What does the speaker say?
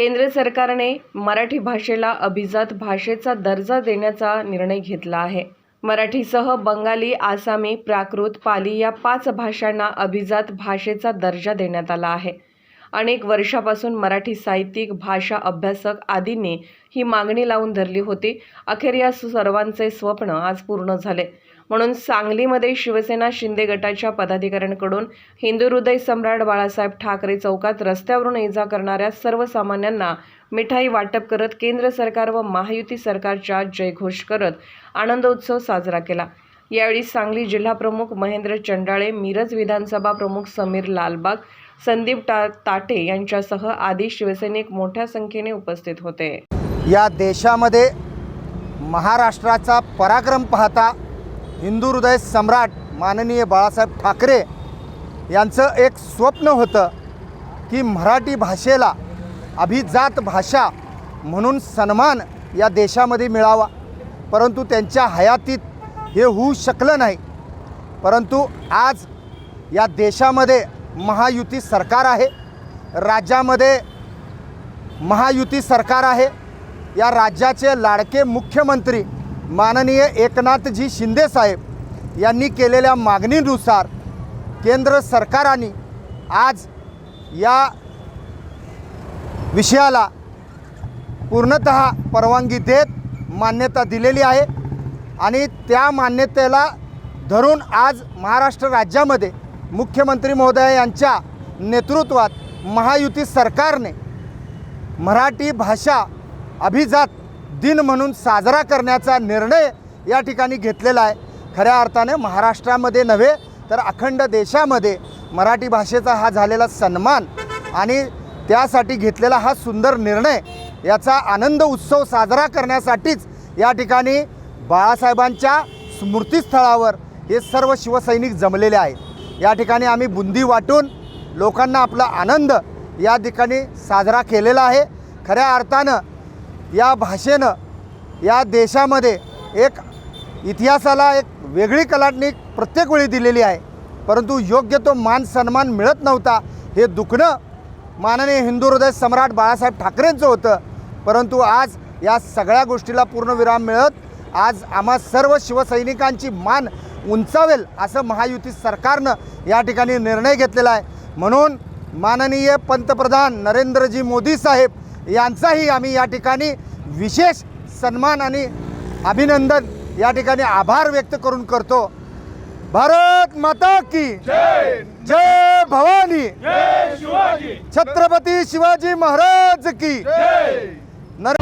केंद्र सरकारने मराठी भाषेला अभिजात भाषेचा दर्जा देण्याचा निर्णय घेतला आहे. मराठीसह बंगाली आसामी प्राकृत पाली या पाच भाषांना अभिजात भाषेचा दर्जा देण्यात आला आहे. अनेक वर्षापासून मराठी साहित्यिक भाषा अभ्यासक आदींनी ही मागणी लावून धरली होती. अखेर या सर्वांचे स्वप्न आज पूर्ण झाले. म्हणून सांगलीमध्ये शिवसेना शिंदे गटाच्या पदाधिकाऱ्यांकडून हिंदू हृदय सम्राट बाळासाहेब ठाकरे चौकात रस्त्यावरून ये जा करणाऱ्या सर्वसामान्यांना मिठाई वाटप करत केंद्र सरकार व महायुती सरकारच्या जयघोष करत आनंदोत्सव साजरा केला. यावेळी सांगली जिल्हाप्रमुख महेंद्र चंडाळे मिरज विधानसभा प्रमुख समीर लालबाग संदीप टा ताटे यांच्यासह आदी शिवसैनिक मोठ्या संख्येने उपस्थित होते. या देशामध्ये महाराष्ट्राचा पराक्रम पाहता हिंदू हृदय सम्राट माननीय बाळासाहेब ठाकरे यांचं एक स्वप्न होतं की मराठी भाषेला अभिजात भाषा म्हणून सन्मान या देशामध्ये मिळावा. परंतु त्यांच्या हयातीत हे होऊ शकलं नाही. परंतु आज या देशामध्ये महायुती सरकार आहे. राज्यामध्ये महायुती सरकार आहे. या राज्याचे लाडके मुख्यमंत्री माननीय एकनाथजी शिंदेसाहेब यांनी केलेल्या मागणीनुसार केंद्र सरकाराने आज या विषयाला पूर्णत परवानगी देत मान्यता दिलेली आहे आणि त्या मान्यतेला धरून आज महाराष्ट्र राज्यामध्ये मुख्यमंत्री महोदय यांच्या नेतृत्वात महायुती सरकारने मराठी भाषा अभिजात दिन म्हणून साजरा करण्याचा निर्णय या ठिकाणी घेतलेला आहे. खऱ्या अर्थाने महाराष्ट्रामध्ये नव्हे तर अखंड देशामध्ये मराठी भाषेचा हा झालेला सन्मान आणि त्यासाठी घेतलेला हा सुंदर निर्णय याचा आनंद उत्सव साजरा करण्यासाठीच या ठिकाणी बाळासाहेबांच्या स्मृतीस्थळावर हे सर्व शिवसैनिक जमलेले आहेत. या ठिकाणी आम्ही बुंदी वाटून लोकांना आपला आनंद या ठिकाणी साजरा केलेला आहे. खऱ्या अर्थानं या भाषेनं या देशामध्ये एक इतिहासाला एक वेगळी कलाटणी प्रत्येक वेळी दिलेली आहे. परंतु योग्य तो मान सन्मान मिळत नव्हता हे दुखणं माननीय हिंदू हृदय सम्राट बाळासाहेब ठाकरेंचं होतं. परंतु आज या सगळ्या गोष्टीला पूर्णविराम मिळत आज आम्हा सर्व शिवसैनिकांची मान उंचावेल असं महायुती सरकारनं या ठिकाणी निर्णय घेतलेला आहे. म्हणून माननीय पंतप्रधान नरेंद्रजी मोदी साहेब यांचाही आम्ही या ठिकाणी विशेष सन्मान आणि अभिनंदन या ठिकाणी आभार व्यक्त करून करतो. भारत माता की जय भवानी. छत्रपती शिवाजी महाराज की. नर